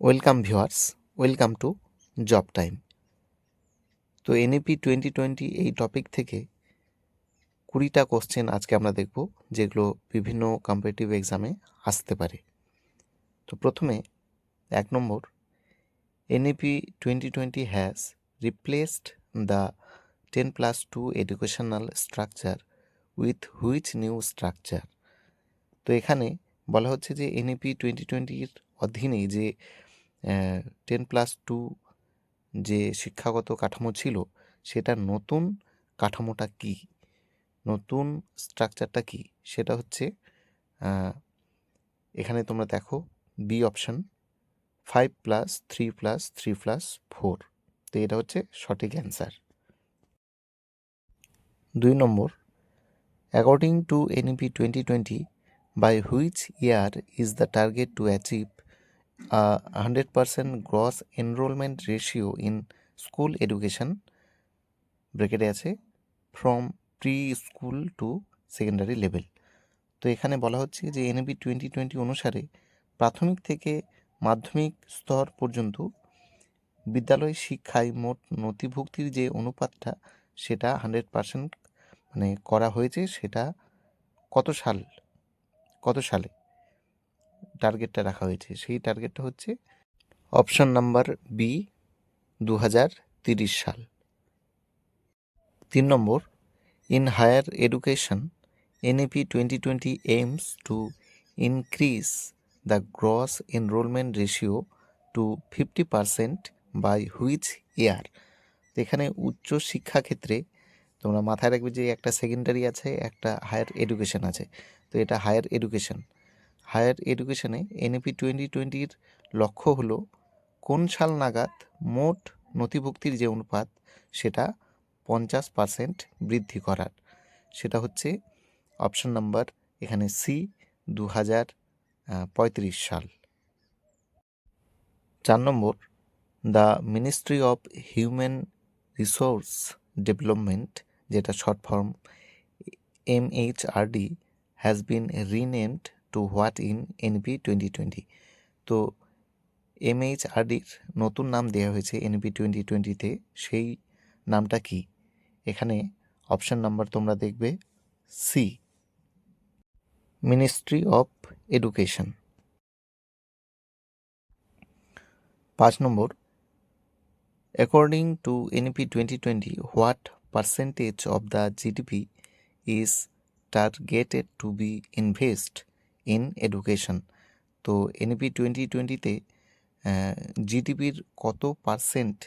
Welcome viewers welcome to job time তো NEP twenty twenty এই topic থেকে কুড়িটা কোশ্চেন আজকে আমরা দেখব, যেগুলো বিভিন্ন কম্পিটিটিভ এক্সামে আসতে পারে। তো প্রথমে এক নম্বর NEP twenty twenty has replaced the ten plus two educational structure with which new structure তো এখানে বলা হচ্ছে যে এনইপি টোয়েন্টি টোয়েন্টির অধীনে যে টেন প্লাস টু যে শিক্ষাগত কাঠামো ছিল, সেটা নতুন কাঠামোটা কি? নতুন স্ট্রাকচারটা কি? সেটা হচ্ছে এখানে তোমরা দেখো B option five plus three plus three plus four তো এটা হচ্ছে সঠিক অ্যান্সার দুই নম্বর according to NEP twenty twenty by which year is the target to achieve a 100% gross enrollment ratio in school education ব্রেকেটে আছে from pre school to secondary level তো এখানে বলা হচ্ছে যে এনবি টোয়েন্টি টোয়েন্টি অনুসারে প্রাথমিক থেকে মাধ্যমিক স্তর পর্যন্ত বিদ্যালয় শিক্ষায় মোট নথিভুক্তির যে অনুপাতটা, সেটা হান্ড্রেড পার্সেন্ট মানে করা হয়েছে, সেটা কত সাল, কত সালে? টার্গেটটা রাখা হয়েছে। সেই টার্গেটটা হচ্ছে অপশন নাম্বার বি দু সাল। তিন নম্বর in higher education NEP twenty twenty aims to increase the gross enrolment ratio to fifty percent by which year এখানে উচ্চ শিক্ষা ক্ষেত্রে তোমরা মাথায় রাখবে যে একটা সেকেন্ডারি আছে, একটা হায়ার এডুকেশন আছে। তো এটা হায়ার এডুকেশন হায়ার এডুকেশনে এনএপি টোয়েন্টি টোয়েন্টির লক্ষ্য হলো কোন সাল নাগাদ মোট নথিভুক্তির যে অনুপাত, সেটা পঞ্চাশ পার্সেন্ট বৃদ্ধি করার। সেটা হচ্ছে অপশন নাম্বার এখানে সি দু হাজার পঁয়ত্রিশ সাল। চার নম্বর, the ministry of human resource development, যেটা short form, M H R D has been renamed to what in NEP twenty twenty তো এমএইচআরডির নতুন নাম দেওয়া হয়েছে এনপি টোয়েন্টি টোয়েন্টিতে সেই নামটা কি? এখানে অপশন নাম্বার তোমরা দেখবে সি মিনিস্ট্রি অফ এডুকেশন পাঁচ নম্বর according to NEP twenty twenty what percentage of the GDP is targeted to be invest in education তো এনপি টোয়েন্টি টোয়েন্টিতে জিডিপির কত পার্সেন্ট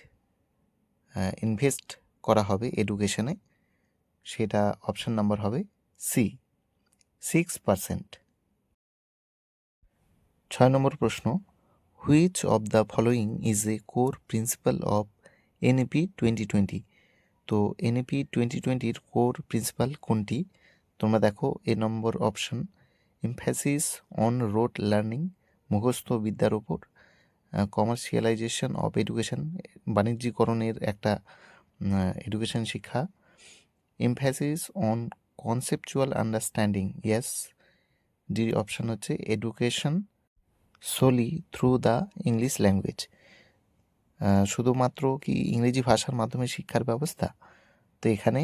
ইনভেস্ট করা হবে এডুকেশনে সেটা অপশন নাম্বার হবে সি সিক্স পার্সেন্ট ছয় নম্বর প্রশ্ন which of the following is a core principle of NEP twenty twenty তো এনইপি টোয়েন্টি টোয়েন্টির কোর প্রিন্সিপাল কোনটি? তোমরা দেখো A number option emphasis on rote learning মুখস্থ বিদ্যার ওপর কমার্শিয়ালাইজেশন অফ এডুকেশন বাণিজ্যিকরণের একটা এডুকেশন শিক্ষা emphasis on conceptual understanding yes D option হচ্ছে education solely through the English language শুধুমাত্র কি ইংরেজি ভাষার মাধ্যমে শিক্ষার ব্যবস্থা? তো এখানে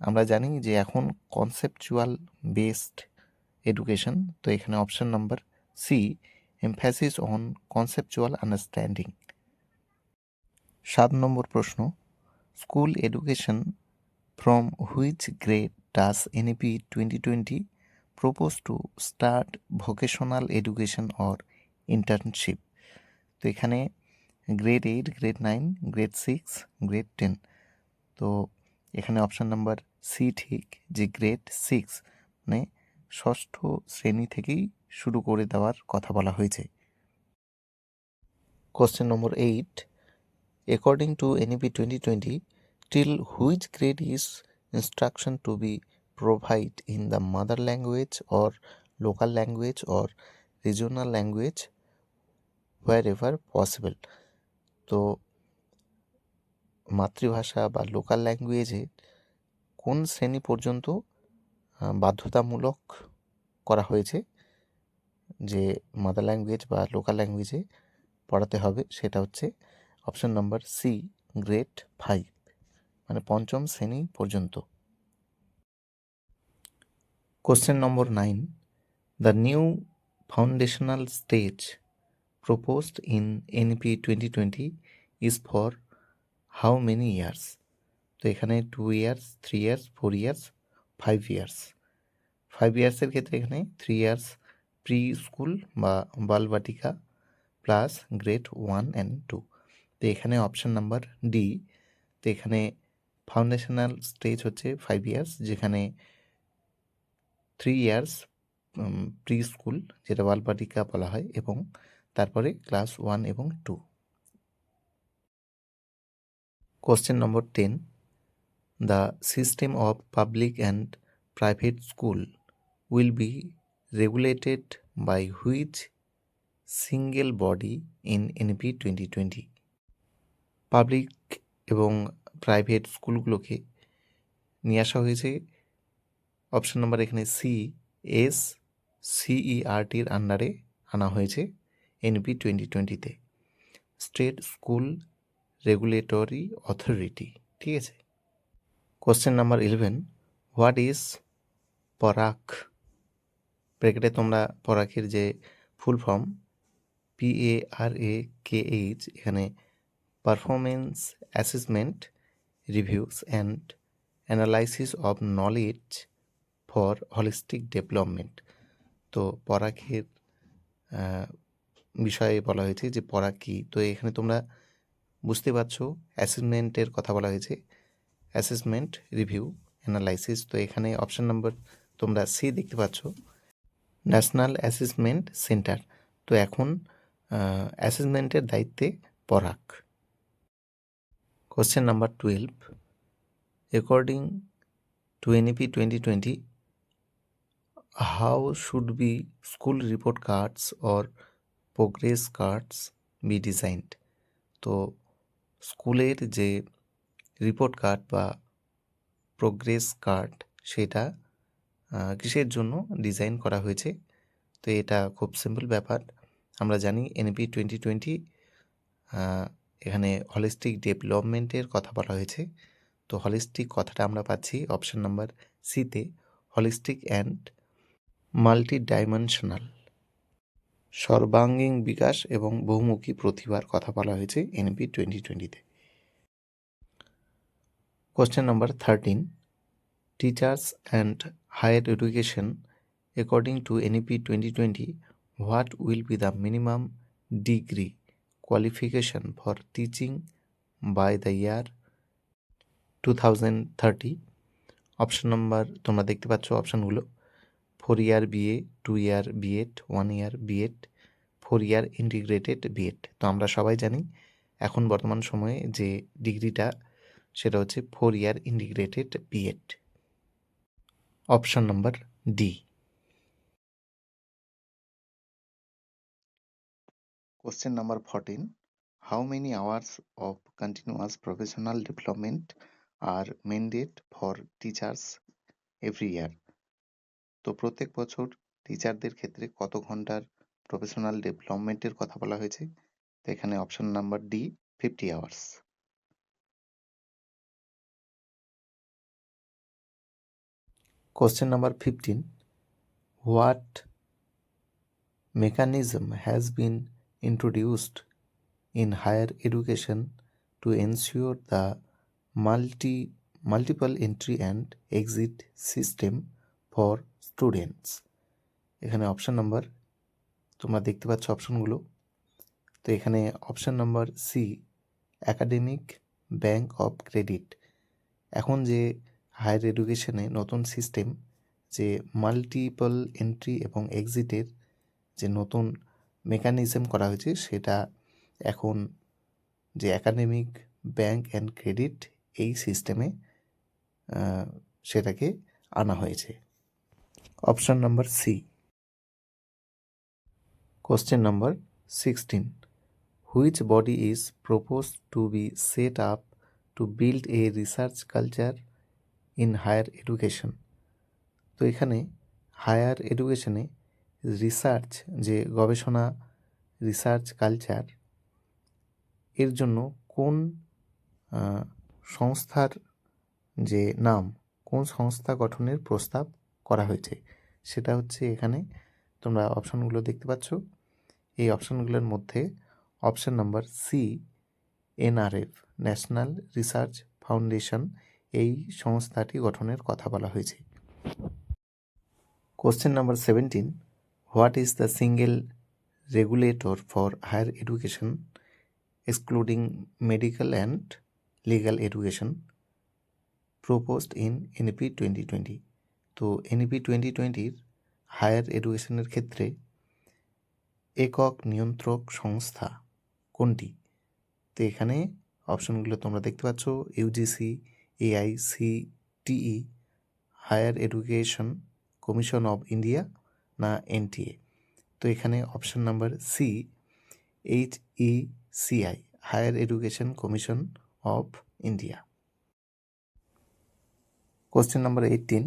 আমরা জানি যে এখন কনসেপচুয়াল বেসড এডুকেশন তো এখানে option number C emphasis on conceptual understanding সাত নম্বর প্রশ্ন school education from which grade does NEP twenty twenty propose to start vocational education or internship তো এখানে grade eight grade nine grade six grade ten তো এখানে option number C ঠিক, যে grade six মানে ষষ্ঠ শ্রেণি থেকেই শুরু করে দেওয়ার কথা বলা হয়েছে। Question number eight according to NEP twenty twenty till which grade is instruction to be provide in the mother language or local language or regional language wherever possible তো মাতৃভাষা বা লোকাল ল্যাঙ্গুয়েজে কোন শ্রেণি পর্যন্ত বাধ্যতামূলক করা হয়েছে যে মাদার ল্যাঙ্গুয়েজ বা লোকাল ল্যাঙ্গুয়েজে পড়াতে হবে। সেটা হচ্ছে option number C grade five মানে পঞ্চম শ্রেণি পর্যন্ত। Question number nine the new foundational stage proposed in NP 2020 is for how many years? তো এখানে two years three years four years five years five ইয়ার্সের ক্ষেত্রে এখানে থ্রি ইয়ার্স প্রি স্কুল বা Balvatika plus grade one and two তো এখানে option number D তো এখানে foundational stage হচ্ছে ফাইভ ইয়ার্স যেখানে থ্রি ইয়ার্স প্রি স্কুল যেটা বালবাটিকা বলা হয় এবং তারপরে ক্লাস ওয়ান এবং two question number ten the system of public and private school will be regulated by which single body in NP twenty twenty. Public এবং private স্কুলগুলোকে নিয়ে আসা হয়েছে। অপশন নাম্বার এখানে সি এস সিইআরটির আন্ডারে আনা হয়েছে এনপি টোয়েন্টি টোয়েন্টিতে। স্টেট স্কুল রেগুলেটরি অথরিটি, ঠিক আছে? Question number eleven what is PARAKH ব্রেকেটে তোমরা পরাকের যে full form P A R A K H এখানে performance assessment reviews and analysis of knowledge for holistic development তো পরাকের বিষয়ে বলা হয়েছে যে পড়া কী? তো এখানে তোমরা বুঝতে পারছ অ্যাসেসমেন্টের কথা বলা হয়েছে। অ্যাসেসমেন্ট রিভিউ অ্যানালাইসিস তো এখানে অপশান নাম্বার তোমরা সি দেখতে পাচ্ছ। ন্যাশনাল অ্যাসেসমেন্ট সেন্টার তো এখন অ্যাসেসমেন্টের দায়িত্বে PARAKH question number twelve according to NEP twenty twenty how should be school report cards or progress cards be designed তো, স্কুলের যে রিপোর্ট কার্ড বা প্রোগ্রেস কার্ড সেটা কিসের জন্য ডিজাইন করা হয়েছে? তো এটা খুব সিম্পল ব্যাপার। আমরা জানি এনপি টোয়েন্টি টোয়েন্টি এখানে হলিস্টিক ডেভেলপমেন্টের কথা বলা হয়েছে। তো হলিস্টিক কথাটা আমরা পাচ্ছি অপশান নাম্বার সিতে হলিস্টিক অ্যান্ড মাল্টি ডাইমেনশনাল সর্বাঙ্গীন বিকাশ এবং বহুমুখী প্রতিভার কথা বলা হয়েছে এনপি টোয়েন্টি টোয়েন্টিতে question number thirteen teachers and higher education according to NEP twenty twenty what will be the minimum degree qualification for teaching by the year two thousand thirty option number তোমরা দেখতে পাচ্ছ অপশানগুলো। Four year BA two year BEd one year BEd four year integrated BEd তো আমরা সবাই জানি, এখন বর্তমান সময়ে যে ডিগ্রিটা সেটা হচ্ছে four year integrated BEd option number D question number fourteen how many hours of continuous professional development recommended for teachers every year তো প্রত্যেক বছর টিচারদের ক্ষেত্রে কত ঘণ্টার প্রফেশনাল ডেভেলপমেন্টের কথা বলা হয়েছে? তো এখানে option number D fifty hours question number fifteen what mechanism has been introduced in higher education to ensure the multi multiple entry and exit system for students এখানে অপশান নাম্বার তোমরা দেখতে পাচ্ছ অপশানগুলো তো এখানে option number C academic bank of credit এখন যে higher এডুকেশনে নতুন সিস্টেম যে মাল্টিপল এন্ট্রি এবং এক্সিটের যে নতুন মেকানিজম করা হয়েছে, সেটা এখন যে অ্যাকাডেমিক ব্যাঙ্ক অ্যান্ড ক্রেডিট এই সিস্টেমে সেটাকে আনা হয়েছে। Option number C. Question number sixteen. Which body is propose to be set up to build a research culture in higher education তো এখানে হায়ার এডুকেশনে রিসার্চ যে গবেষণা রিসার্চ কালচার এর জন্য কোন সংস্থার যে নাম, কোন সংস্থা গঠনের প্রস্তাব করা হয়েছে, সেটা হচ্ছে এখানে তোমরা অপশানগুলো দেখতে পাচ্ছ। এই অপশানগুলোর মধ্যে option number C NRF national research foundation এই সংস্থাটি গঠনের কথা বলা হয়েছে। Question number seventeen what is the single regulator for higher education excluding medical and legal education proposed in NEP twenty twenty তো এনইপি টোয়েন্টি টোয়েন্টির হায়ার এডুকেশনের ক্ষেত্রে একক নিয়ন্ত্রক সংস্থা কোনটি? তো এখানে অপশনগুলো তোমরা দেখতে পাচ্ছ UGC AICTE higher education commission of India না এনটিএ। তো এখানে option number C, H E CI higher education commission of India. Question number eighteen,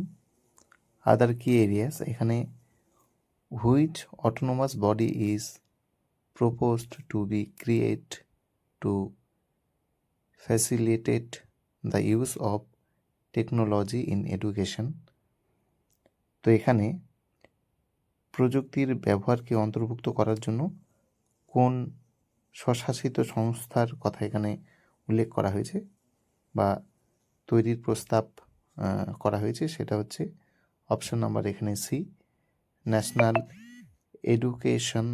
other key areas? এখানে which autonomous body is proposed to be create to facilitate the use of technology in education. তো এখানে প্রযুক্তির ব্যবহারকে অন্তর্ভুক্ত করার জন্য কোন স্বশাসিত সংস্থার কথা এখানে উল্লেখ করা হয়েছে বা তৈরির প্রস্তাব করা হয়েছে সেটা হচ্ছে অপশন নাম্বার এখানে C national education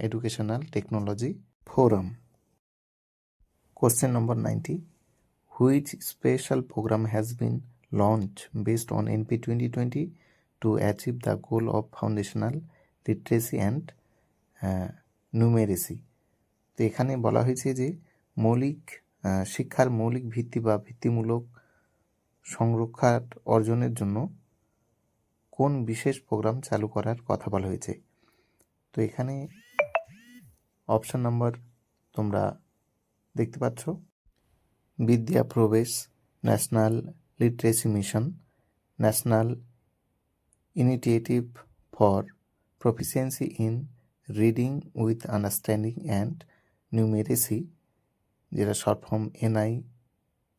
educational technology forum question number 90 Which special program has been launched based on NP 2020 to achieve the goal of foundational literacy and uh, numeracy? তো এখানে বলা হয়েছে যে মৌলিক শিক্ষার মৌলিক ভিত্তি বা ভিত্তিমূলক সংরক্ষার অর্জনের জন্য কোন বিশেষ প্রোগ্রাম চালু করার কথা বলা হয়েছে তো এখানে অপশন নাম্বার তোমরা দেখতে পাচ্ছ Vidya Pravesh, national literacy mission, national initiative for proficiency in reading with understanding and numeracy, যেটা short form N I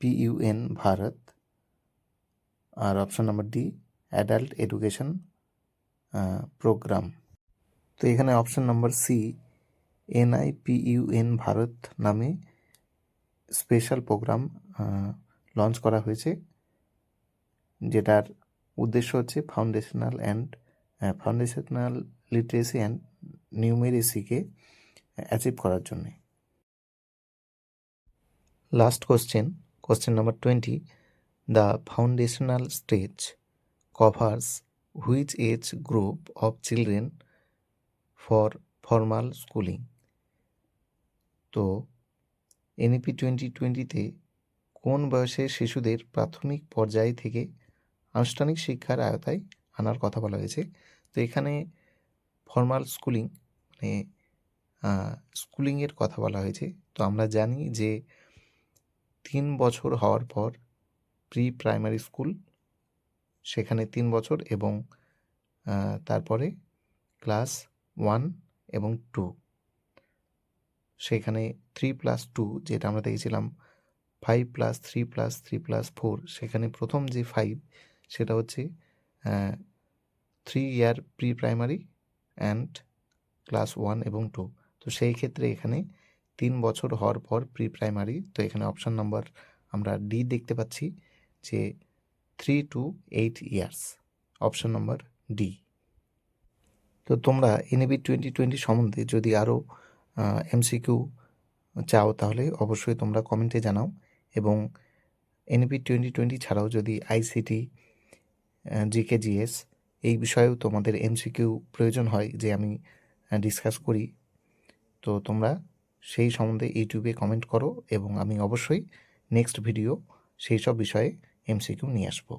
P U N Bharat. R option number D, adult education program. তো এখানে option number C, N I P U N Bharat নামে special programme launch করা হয়েছে, যেটার উদ্দেশ্য হচ্ছে foundational and foundational literacy and নিউমেরেসিকে achieve করার জন্যে। Last question question number twenty the foundational stage covers which age group of children for formal schooling তো NEP twenty টোয়েন্টিতে কোন বয়সের শিশুদের প্রাথমিক পর্যায় থেকে আনুষ্ঠানিক শিক্ষার আয়তায় আনার কথা বলা হয়েছে? তো এখানে ফর্মাল স্কুলিং মানে স্কুলিংয়ের কথা বলা হয়েছে। তো আমরা জানি যে তিন বছর হওয়ার পর প্রি প্রাইমারি স্কুল সেখানে তিন বছর এবং তারপরে ক্লাস ওয়ান এবং টু সেখানে থ্রি প্লাস টু যেটা আমরা দেখেছিলাম five plus three plus three plus four সেখানে প্রথম যে ফাইভ সেটা হচ্ছে three year pre primary and class one এবং টু তো সেই ক্ষেত্রে এখানে তিন বছর হওয়ার পর প্রি প্রাইমারি তো এখানে অপশান নাম্বার আমরা ডি দেখতে পাচ্ছি যে three two eight years option number D তো তোমরা এনএবি টোয়েন্টি টোয়েন্টি সম্বন্ধে যদি আরও এমসিকিউ চাও তাহলে অবশ্যই তোমরা কমেন্টে জানাও এবং এনএপি টোয়েন্টি টোয়েন্টি ছাড়াও যদি আইসিটি জিকে জিএস এই বিষয়েও তোমাদের এমসিকিউ প্রয়োজন হয় যে আমি ডিসকাস করি, তো তোমরা সেই সম্বন্ধে ইউটিউবে কমেন্ট করো এবং আমি অবশ্যই নেক্সট ভিডিও সেই সব বিষয়ে এমসিকিউ নিয়ে আসব।